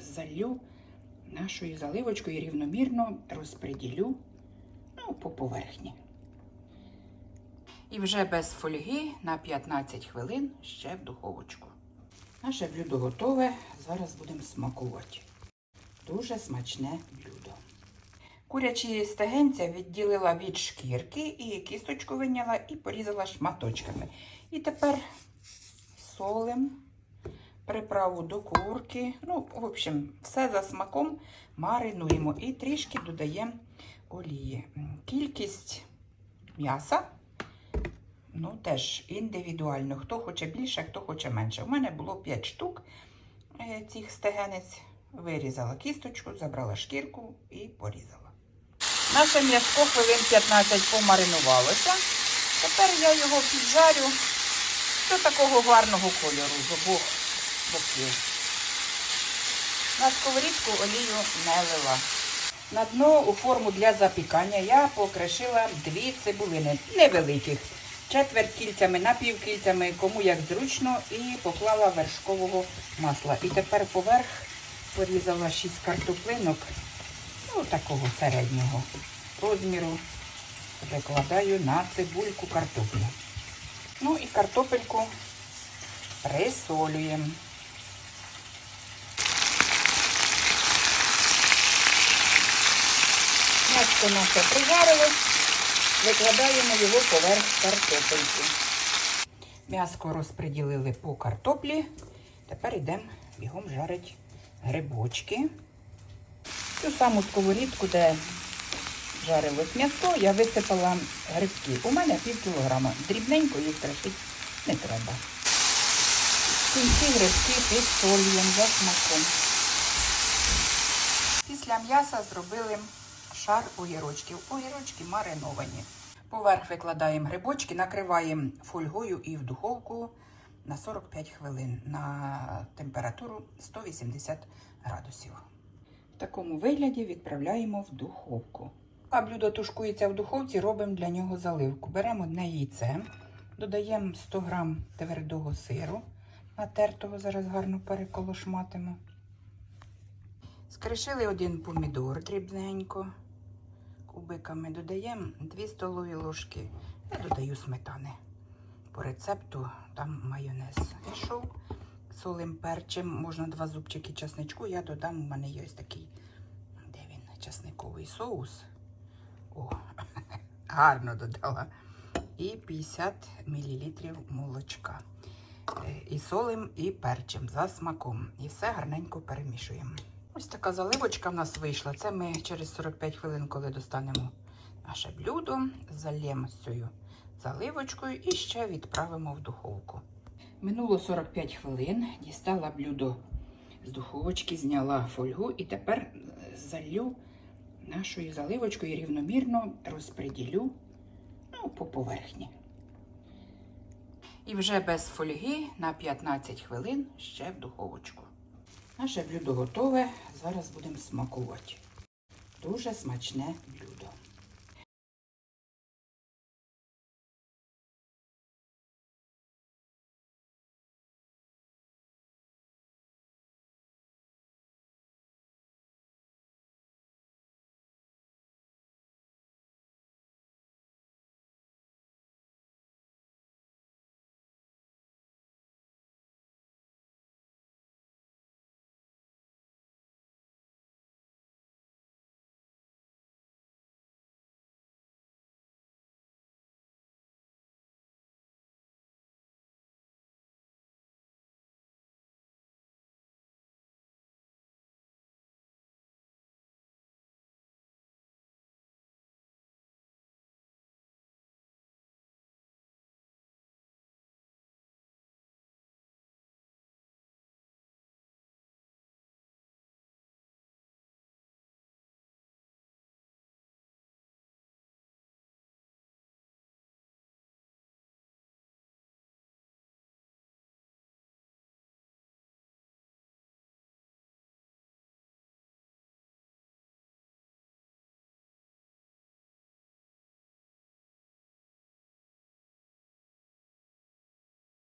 залью нашою заливочкою і рівномірно розподілю ну, по поверхні. І вже без фольги на 15 хвилин ще в духовочку. Наше блюдо готове. Зараз будемо смакувати. Дуже смачне блюдо. Курячі стегенця відділила від шкірки і кісточку виняла і порізала шматочками. І тепер солим, приправу до курки. Ну, в общем, все за смаком маринуємо і трішки додаємо олії. Кількість м'яса. Ну, теж індивідуально. Хто хоче більше, хто хоче менше. У мене було 5 штук е, цих стегенець. Вирізала кісточку, забрала шкірку і порізала. Наше м'яско хвилин 15 помаринувалося. Тепер я його піджарю до такого гарного кольору з обох боків. На сковорідку олію не лила. На дно у форму для запікання я покришила дві цибулини невеликих. Четверть кільцями, напівкільцями, кому як зручно, і поклала вершкового масла. І тепер поверх порізала 6 картоплинок, ну такого середнього розміру. Викладаю на цибульку картоплю. Ну і картопельку присолюємо. М'яско наше прижарилось, викладаємо його поверх картопельки. М'яско розподілили по картоплі. Тепер йдемо бігом жарити грибочки. Цю саму сковорідку, де жарилось м'ясо, я висипала грибки. У мене пів кілограма. Дрібненько їх трошити не треба. Кінці грибки підсолюємо за смаком. Після м'яса зробили шар огірочків. Огірочки мариновані. Поверх викладаємо грибочки, накриваємо фольгою і в духовку на 45 хвилин на температуру 180 градусів. В такому вигляді відправляємо в духовку. А блюдо тушкується в духовці, робимо для нього заливку. Беремо одне яйце, додаємо 100 г твердого сиру, натертого, зараз гарно переколошматимо. Скришили один помідор дрібненько. Кубиками додаємо 2 столові ложки. Я додаю сметани. По рецепту там майонез пішов. Солим перчим, можна два зубчики часничку. Я додам, у мене є такий, де він, часниковий соус. О, гарно додала. І 50 мл молочка. Е, І солим, і перчим за смаком. І все гарненько перемішуємо. Ось така заливочка в нас вийшла. Це ми через 45 хвилин, коли достанемо наше блюдо, зальємо цією заливочкою і ще відправимо в духовку. Минуло 45 хвилин, дістала блюдо з духовочки, зняла фольгу і тепер залью нашою заливочкою рівномірно розподілю ну, по поверхні. І вже без фольги на 15 хвилин ще в духовочку. Наше блюдо готове. Зараз будемо смакувати. Дуже смачне блюдо.